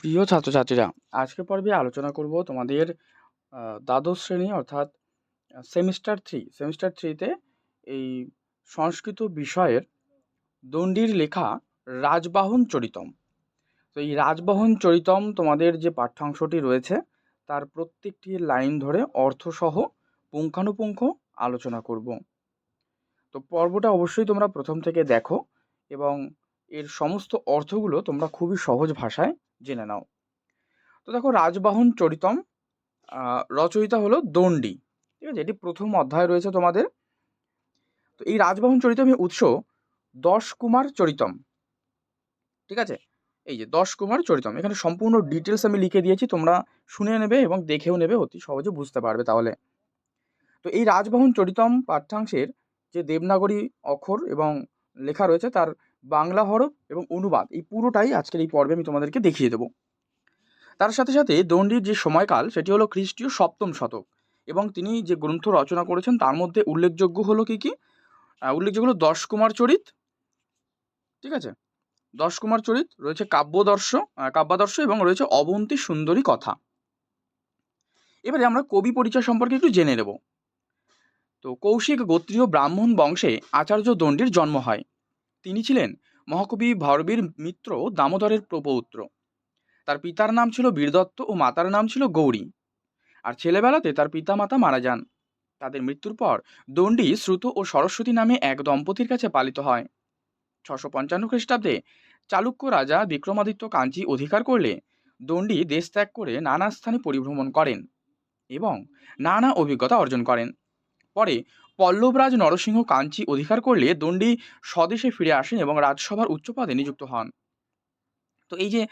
প্রিয় ছাত্রছাত্রীরা আজকে পর্বে আলোচনা করব তোমাদের দ্বাদশ শ্রেণি অর্থাৎ সেমিস্টার থ্রি। সেমিস্টার থ্রিতে এই সংস্কৃত বিষয়ের দণ্ডির লেখা রাজবাহন চরিতম। তো এই রাজবাহন চরিতম তোমাদের যে পাঠ্যাংশটি রয়েছে, তার প্রত্যেকটি লাইন ধরে অর্থসহ পুঙ্খানুপুঙ্খ আলোচনা করব। তো পর্বটা অবশ্যই তোমরা প্রথম থেকে দেখো এবং এর সমস্ত অর্থগুলো তোমরা খুবই সহজ ভাষায় জেনে নাও। তো দেখো রাজবাহন চরিতম রচয়িতা হলো দণ্ডী। ঠিক আছে? এটি প্রথম অধ্যায় রয়েছে তোমাদের। তো এই রাজবাহন চরিতমের উৎস দশ কুমার চরিতম। ঠিক আছে? এই যে দশ কুমার চরিতম। এখানে সম্পূর্ণ ডিটেলস আমি লিখে দিয়েছি, তোমরা শুনে নেবে এবং দেখেও নেবে, অতি সহজে বুঝতে পারবে তাহলে। তো এই রাজবাহন চরিতম পাঠ্যাংশের যে দেবনাগরী অক্ষর এবং লেখা রয়েছে, তার বাংলা হরফ এবং অনুবাদ, এই পুরোটাই আজকের এই পর্বে আমি তোমাদেরকে দেখিয়ে দেবো। তার সাথে সাথে দণ্ডির যে সময়কাল, সেটি হলো খ্রিস্টীয় সপ্তম শতক এবং তিনি যে গ্রন্থ রচনা করেছেন, তার মধ্যে উল্লেখযোগ্য হলো কি কি? উল্লেখযোগ্য হলো দশ কুমার চরিত, ঠিক আছে? দশ কুমার চরিত, রয়েছে কাব্যদর্শ কাব্যাদর্শ এবং রয়েছে অবন্তী সুন্দরী কথা। এবারে আমরা কবি পরিচয় সম্পর্কে একটু জেনে নেব। তো কৌশিক, গোত্রীয় ব্রাহ্মণ বংশে আচার্য দণ্ডির জন্ম হয়। তিনি ছিলেন মহাকবি ভরবীর মিত্র দামোদরের প্রপৌত্র। তার পিতার নাম ছিল বীরদত্ত ও মাতার নাম ছিল গৌরী। আর ছেলেবেলাতে তার পিতামাতা মারা যান। তাদের মৃত্যুর পর দণ্ডি শ্রুত ও সরস্বতী নামে এক দম্পতির কাছে পালিত হয়। ছশো পঞ্চান্ন খ্রিস্টাব্দে চালুক্য রাজা বিক্রমাদিত্য কাঞ্চি অধিকার করলে দণ্ডি দেশ ত্যাগ করে নানা স্থানে পরিভ্রমণ করেন এবং নানা অভিজ্ঞতা অর্জন করেন। পরে পল্লবরাজ নরসিংহ কাঞ্চি অধিকার করলে দণ্ডী স্বদেশে ফিরে আসেন এবং রাজসভার উচ্চ পদে নিযুক্ত হন। তো এই যে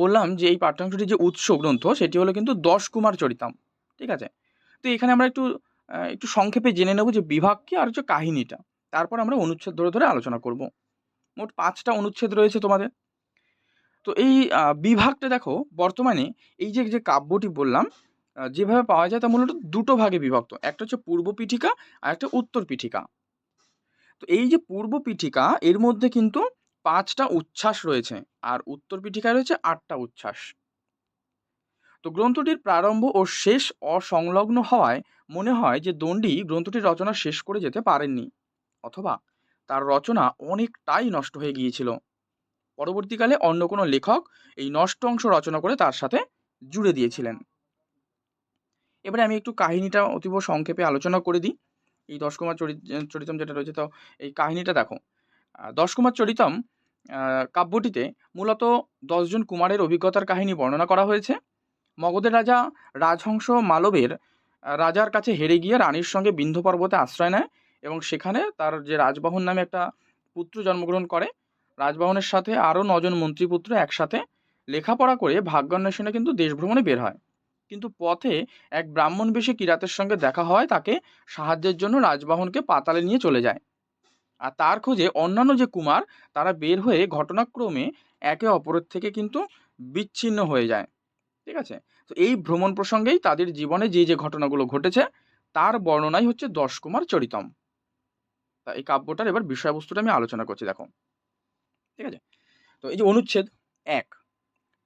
বললাম যে এই পাঠ্যাংশটির যে উৎস গ্রন্থ, সেটি হলো কিন্তু দশ কুমার চরিতাম, ঠিক আছে? তো এখানে আমরা একটু একটু সংক্ষেপে জেনে নেব যে বিভাগ কি আর হচ্ছে কাহিনীটা। তারপর আমরা অনুচ্ছেদ ধরে ধরে আলোচনা করব। মোট পাঁচটা অনুচ্ছেদ রয়েছে তোমাদের। তো এই বিভাগটা দেখো, বর্তমানে এই যে যে কাব্যটি বললাম যেভাবে পাওয়া যায় তা মূলত দুটো ভাগে বিভক্ত। একটা হচ্ছে পূর্ব পিঠিকা আর একটা উত্তর পিঠিকা। তো এই যে পূর্ব পিঠিকা, এর মধ্যে কিন্তু পাঁচটা উচ্ছ্বাস রয়েছে আর উত্তর পিঠিকায় রয়েছে আটটা উচ্ছ্বাস। তো গ্রন্থটির প্রারম্ভ ও শেষ অসংলগ্ন হওয়ায় মনে হয় যে দণ্ডী গ্রন্থটির রচনা শেষ করে যেতে পারেননি, অথবা তার রচনা অনেকটাই নষ্ট হয়ে গিয়েছিল। পরবর্তীকালে অন্য কোনো লেখক এই নষ্ট অংশ রচনা করে তার সাথে জুড়ে দিয়েছিলেন। এবারে আমি একটু কাহিনীটা অতীব সংক্ষেপে আলোচনা করে দিই। এই দশকুমার চরিত চরিতম যেটা রয়েছে, তো এই কাহিনীটা দেখো। দশকুমার চরিতম কাব্যটিতে মূলত দশজন কুমারের অভিজ্ঞতার কাহিনী বর্ণনা করা হয়েছে। মগধের রাজা রাজহংস মালবের রাজার কাছে হেরে গিয়ে রানীর সঙ্গে বিন্ধ্য পর্বতে আশ্রয় নেয় এবং সেখানে তার যে রাজবাহন নামে একটা পুত্র জন্মগ্রহণ করে, রাজবাহনের সাথে আরও নজন মন্ত্রীপুত্র একসাথে লেখাপড়া করে ভাগ্যান্বেষণে কিন্তু দেশ ভ্রমণে বের হয়। কিন্তু পথে এক ব্রাহ্মণ বেশে কিরাতের সঙ্গে দেখা হয়, তাকে সাহায্যের জন্য রাজবাহনকে পাতালে নিয়ে চলে যায়। আর তার খোঁজে অন্যান্য যে কুমার, তারা বের হয়ে ঘটনাক্রমে একে অপরের থেকে কিন্তু বিচ্ছিন্ন হয়ে যায়। ঠিক আছে? তো এই ভ্রমণ প্রসঙ্গেই তাদের জীবনে যে যে ঘটনাগুলো ঘটেছে, তার বর্ণনাই হচ্ছে দশ কুমার চরিতম। তা এই কাব্যটার এবার বিষয়বস্তুটা আমি আলোচনা করছি, দেখো। ঠিক আছে? তো এই যে অনুচ্ছেদ এক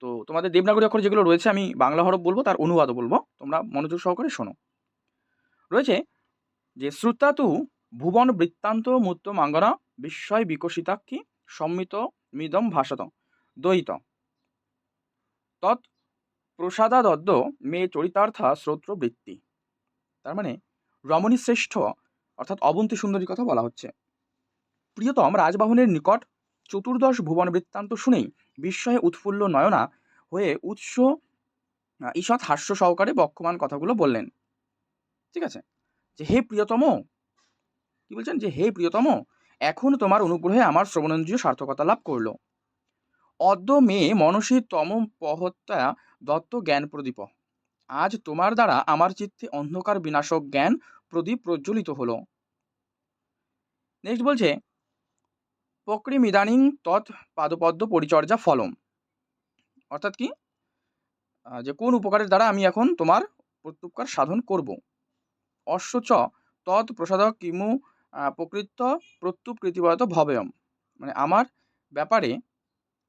তো তোমাদের দেবনাগরী অক্ষর যেগুলো রয়েছে, আমি বাংলা হরফ বলব, তার অনুবাদও বলব। তোমরা মনোযোগ সহকারে শোনো। রয়েছে, যে শ্রুতাতু ভুবন বৃত্তান্ত মূর্ত মাঙ্গনা বিস্ময় বিকশিতাক্ষী সম্মিত মিদম ভাষাত, দ্বৈত। তৎ প্রসাদাদদ্য মে চরিতার্থা শ্রোত্র বৃত্তি। তার মানে রমণী শ্রেষ্ঠ, অর্থাৎ অবন্তী সুন্দরী কথা বলা হচ্ছে। প্রিয়তম রাজবাহনের নিকট চতুর্দশ ভুবন বৃত্তান্ত শুনেই বিস্ময়ে উৎফুল্ল নয়না হয়ে উৎস ঈষৎ হাস্য সহকারে বক্ষমান কথাগুলো বললেন। ঠিক আছে? যে হে প্রিয়তম, কি বলছেন? যে হে প্রিয়তম, এখন তোমার অনুগ্রহে আমার শ্রবণেন্দ্রিয় সার্থকতা লাভ করল। অদ্য মে মনসী তম পহত্যা দত্ত জ্ঞান প্রদীপ। আজ তোমার দ্বারা আমার চিত্তে অন্ধকার বিনাশক জ্ঞান প্রদীপ প্রজ্বলিত হলো। নেক্সট বলছে প্রক্রিম ইদানিং তৎ পাদপদ্ম পরিচর্যা ফলম। অর্থাৎ কি? যে কোন উপকারের দ্বারা আমি এখন তোমার প্রত্যুপকার সাধন করব। অশ্ব চ তৎ প্রসাদ কিমু প্রকৃত প্রত্যুপ কৃতিবয়ত ভবেয়ম। মানে আমার ব্যাপারে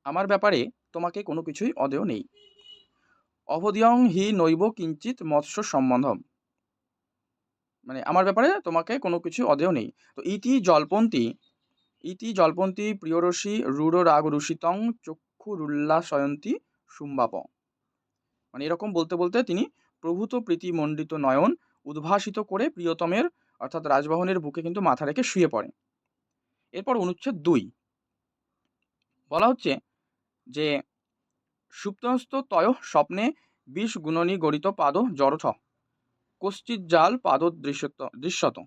আমার ব্যাপারে তোমাকে কোনো কিছুই অদেয় নেই। অবধিয়ং হি নৈব কিঞ্চিত মৎস্য সম্বন্ধম। মানে আমার ব্যাপারে তোমাকে কোনো কিছু অদেয় নেই। তো ইতি জলপন্থী ইতি জলপন্থী প্রিয়রসী রূঢ় রাগ রুষিতং চক্ষুরুল্লাসয়ন্তী সুম্বাপ মানে এরকম বলতে বলতে তিনি প্রভূত প্রীতিমণ্ডিত নয়ন উদ্ভাসিত করে প্রিয়তমের অর্থাৎ রাজবাহনের বুকে কিন্তু মাথা রেখে শুয়ে পড়ে এরপর অনুচ্ছেদ দুই। বলা হচ্ছে যে সুপ্তস্ত তয় স্বপ্নে বিষ গুণনী গড়িত পাদ জড়ঠ কশ্চিৎ জাল পাদ দৃশ্যত দৃশ্যত।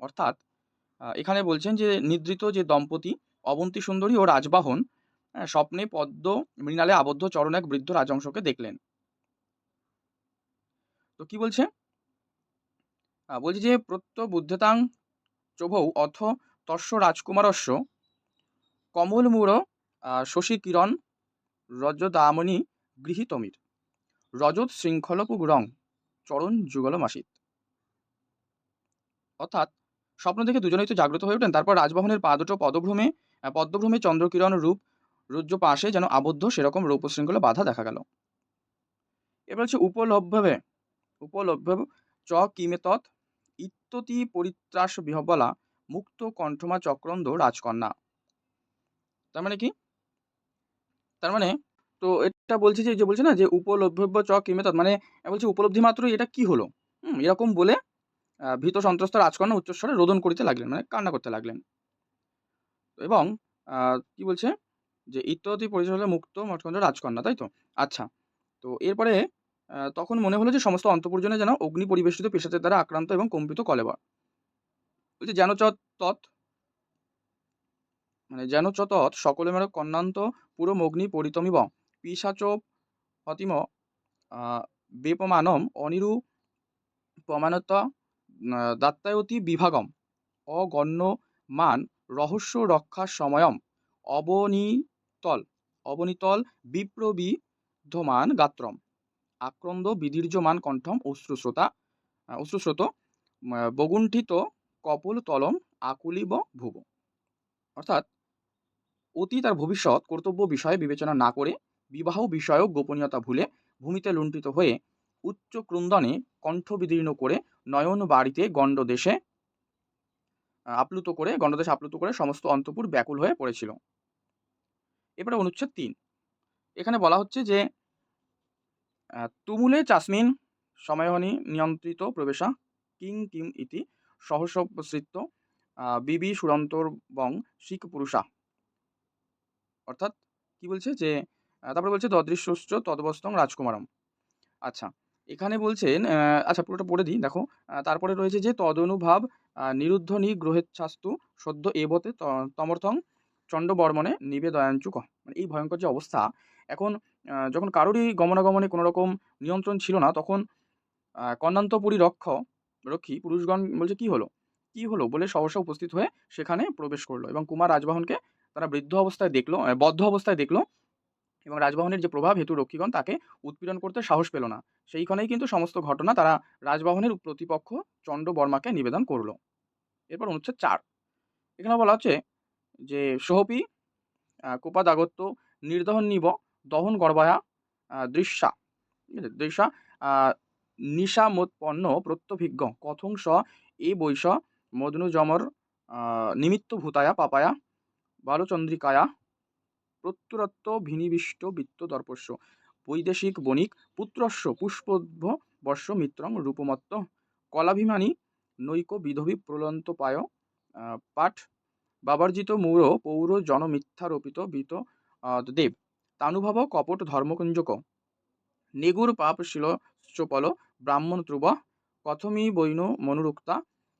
অর্থাৎ এখানে বলছেন যে নিদ্রিত যে দম্পতি অবন্তী সুন্দরী ও রাজবাহন স্বপ্নে পদ্ম মৃণালে আবদ্ধ চরণ এক বৃদ্ধ রাজংশকে দেখলেন। তো কি বলছে? বলছে যে প্রত্যবুদ্ধতাং চভৌ অথ তস্য রাজকুমারস্য কমলমূঢ় আহ, শশী কিরণ রজদামণি গৃহীতমির। রজত শৃঙ্খলপুগ রং চরণ যুগল মাসিত অর্থাৎ স্বপ্ন দেখে দুজনেই তো জাগ্রত হয়ে ওঠেন। তারপর রাজভবনের পা দুটো পদভ্রমে পদ্মভ্রমে চন্দ্রকিরণ রূপ রুজ্জ পাশে যেন আবদ্ধ সেরকম রৌপ শৃঙ্খলা বাধা দেখা গেল। এবার হচ্ছে উপলভ্যবে উপলভ্য চ কিমে তৎ ইত্যতি পরিত্রাস বিহবলা মুক্ত কণ্ঠমা চক্রন্দ রাজকন্যা। তার মানে কি? তার মানে তো এটা বলছে যে বলছে না যে উপলভ্য চ কিমে তৎ মানে বলছে উপলব্ধি মাত্র এটা কি হলো? হুম, এরকম বলে ভীত সন্ত্রস্ত রাজকন্যা উচ্চস্বরে রোদন করিতে লাগলেন মানে কান্না করতে লাগলেন। এবং কি বলছে? যে ইত্যাদি পরিচালনা মুক্ত মঠকন্দ রাজকন্যা, তাই তো? আচ্ছা তো এরপরে তখন মনে হলো যে সমস্ত অন্তপুরজনে যেন অগ্নি পরিবেষ্টিত পেশাদের দ্বারা আক্রান্ত এবং কম্পিত কলেবর। বলছে, যেন তৎ মানে যেন চ তৎ সকলে মের কন্যান্ত পুরো অগ্নি পরিতমিব পিসাচ হতিম বেপমানম অনিরু প্রমাণত দাত্তায়তি বিভাগম। অগণ্য মান রহস্য রক্ষা সময়ম। অবনীতল অবনীতল বিপ্রবিদ্ধমান গাত্রম। আক্রন্দ বিদীর্যমান কণ্ঠম অশ্রুশ্রোতা অশ্রুশ্রোত বগুণ্ঠিত কপল তলম আকুলিব ভুব। অর্থাৎ অতীত আর ভবিষ্যৎ, কর্তব্য বিষয়ে বিবেচনা না করে, বিবাহ বিষয়ক গোপনীয়তা ভুলে ভূমিতে লুণ্ঠিত হয়ে উচ্চ ক্রন্দনে কণ্ঠ বিদীর্ণ করে নয়ন বাড়িতে গণ্ড দেশে আহ, আপ্লুত করে গণ্ডদেশ আপ্লুত করে সমস্ত অন্তপুর ব্যাকুল হয়ে পড়েছিল। এবারে অনুচ্ছেদ তিন। এখানে বলা হচ্ছে যে তুমুলে চাসমিন সময়হনি নিয়ন্ত্রিত প্রবেশা কিং কিম ইতি সহসপসৃত্ত বিবি সুরন্তর বং শিখ পুরুষা। অর্থাৎ কি বলছে যে তারপরে বলছে দদৃশ্যশ্চ তদবস্তং রাজকুমারম। আচ্ছা এখানে বলছেন আচ্ছা পুরোটা পড়ে দিই দেখো। তারপরে রয়েছে যে তদনুভাব নিরুদ্ধ নিগ্রহেচ্ছাস্তু সদ্য এবতে তমর্থং চণ্ডবর্মণে নিবেদয়াঞ্চুক। মানে এই ভয়ঙ্কর যে অবস্থা এখন যখন কারোরই গমনাগমনে কোনো রকম নিয়ন্ত্রণ ছিল না তখন আহ, কর্ণান্তপুরী রক্ষ রক্ষী পুরুষগণ বলছে কি হলো? কি হলো? বলে সহসা উপস্থিত হয়ে সেখানে প্রবেশ করল এবং কুমার রাজবাহনকে তারা বৃদ্ধ অবস্থায় দেখল বদ্ধ অবস্থায় দেখল। এবং রাজবাহনের যে প্রভাব হেতু রক্ষীগণ তাকে উৎপীড়ন করতে সাহস পেল না। সেইখানেই কিন্তু সমস্ত ঘটনা তারা রাজবাহনের প্রতিপক্ষ চণ্ড বর্মাকে নিবেদন করল। এরপর অনুচ্ছেদ চার। এখানে বলা হচ্ছে যে, সোহপি কোপাদাগত্য নির্দহন নিব, দহন গর্বায়া দৃশ্যা। ঠিক আছে? দৃশ্যা নিশামোৎপন্ন প্রত্যভিজ্ঞ, কথং স, এ বৈশ, মদনুজমর নিমিত্ত ভূতায়া পাপায়া, বালচন্দ্রিকায়া প্রত্যুরত্ব ভিনিবিষ্ট বৃত্ত দর্পস্য। বৈদেশিক বণিক, পুত্রস্য পুষ্পোদ্ভ বর্ষ মিত্রং রূপমত্ত। কলাভিমানী, নৈক বিধবী প্রলন্ত পায় পাঠ। বাবার্জিত মূঢ় পৌর জনমিথ্যারোপিত বিত দেব। তানুভব কপট ধর্মকুঞ্জক। নেগুর পাপ শিলশ্চপল ব্রাহ্মণ ত্রুব কথমি বৈন মনুরুক্তা।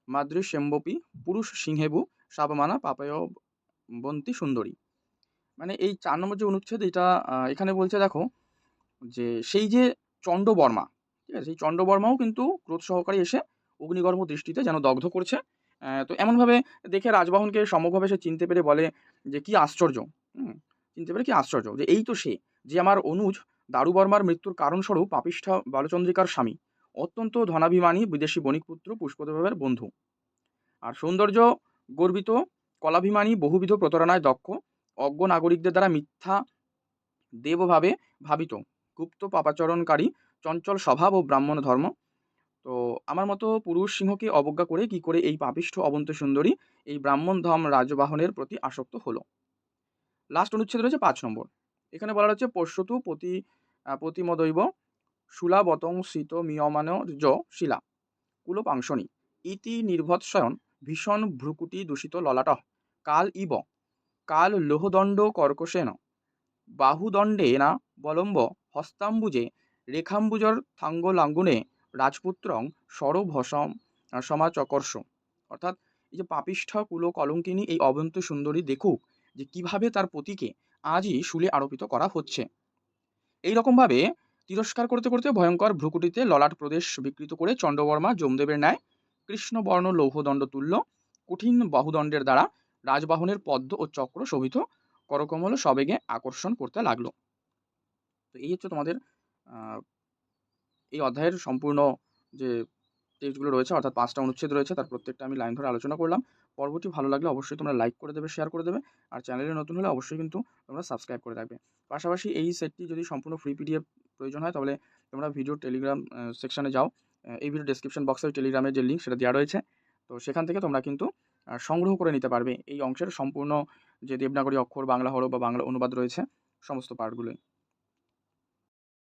মাদৃশ্যম্বপি পুরুষ সিংহেবু, সাবমানা পাপায় বন্তি সুন্দরী। মানে এই চার নম্বর যে অনুচ্ছেদ, এটা এখানে বলছে দেখো যে সেই যে চণ্ডবর্মা ঠিক আছে, সেই চণ্ডবর্মাও কিন্তু ক্রোধ সহকারে এসে অগ্নিগর্ভ দৃষ্টিতে যেন দগ্ধ করছে। তো এমনভাবে দেখে রাজবাহনকে সম্যকভাবে সে চিনতে পেরে বলে যে কি আশ্চর্য চিনতে পেরে কি আশ্চর্য যে এই তো সে, যে আমার অনুজ দারুবর্মার মৃত্যুর কারণস্বরূপ পাপিষ্ঠা বালচন্দ্রিকার স্বামী, অত্যন্ত ধনাভিমানী বিদেশি বণিকপুত্র, পুষ্পদেবের বন্ধু। আর সৌন্দর্য গর্বিত, কলাভিমানী, বহুবিধ প্রতারণায় দক্ষ অজ্ঞ নাগরিকদের দ্বারা মিথ্যা দেবভাবে ভাবিত। গুপ্ত পাপাচরণকারী, চঞ্চল স্বভাব ও ব্রাহ্মণ ধর্ম। তো আমার মতো পুরুষ সিংহকে অবজ্ঞা করে কি করে এই পাপিষ্ঠ অবন্ত সুন্দরী এই ব্রাহ্মণ ধম রাজবাহনের প্রতি আসক্ত হলো? লাস্ট অনুচ্ছেদ রয়েছে পাঁচ নম্বর। এখানে বলা হচ্ছে পশ্যতু প্রতি প্রতিমদৈব শুলাবতং শীত মিয়মান য শিলা কুলপাংশনী। ইতি নির্ভৎসয়ন ভীষণ ভ্রুকুটি দূষিত ললাট কাল ইব। কাল লোহদণ্ড কর্কশেন। বাহুদণ্ডে না বলম্ব হস্তাম্বুজে রেখাম্বুজর থাঙ্গলাঙ্গুনে রাজপুত্রং সরভসম সমাচকর্ষ। অর্থাৎ এই যে পাপিষ্ঠ কুল কলঙ্কিনী এই অবন্ত সুন্দরী দেখুক যে কীভাবে তার পতিকে আজই শুলে আরোপিত করা হচ্ছে। এই রকমভাবে তিরস্কার করতে করতে ভয়ঙ্কর ভ্রুকুটিতে ললাট প্রদেশ বিকৃত করে চণ্ডবর্মা যমদেবের ন্যায় কৃষ্ণবর্ণ লৌহদণ্ড তুল্য, কঠিন বাহুদণ্ডের দ্বারা রাজবাহনের পদ্ম ও চক্র শোভিত করকমল সবেগে আকর্ষণ করতে লাগল। তো এই হচ্ছে তোমাদের এই অধ্যায়ের সম্পূর্ণ যে টেক্সটগুলো রয়েছে, অর্থাৎ পাঁচটা অনুচ্ছেদ রয়েছে, তার প্রত্যেকটা আমি লাইন ধরে আলোচনা করলাম। পরবর্তী ভালো লাগলে অবশ্যই তোমরা লাইক করে দেবে শেয়ার করে দেবে, আর চ্যানেলে নতুন হলে অবশ্যই কিন্তু তোমরা সাবস্ক্রাইব করে রাখবে। পাশাপাশি এই সেটটি যদি সম্পূর্ণ ফ্রি পিডিএফ প্রয়োজন হয়, তাহলে তোমরা ভিডিও টেলিগ্রাম সেকশানে যাও। এই ভিডিও ডেসক্রিপশন বক্সে টেলিগ্রামের যে লিঙ্ক সেটা দেওয়া রয়েছে। তো সেখান থেকে তোমরা কিন্তু সংগ্রহ করে নিতে পারবে। এই অংশের সম্পূর্ণ যে দেবনাগরী অক্ষর, বাংলা হরফ বা বাংলা অনুবাদ রয়েছে, সমস্ত পার্টগুলোই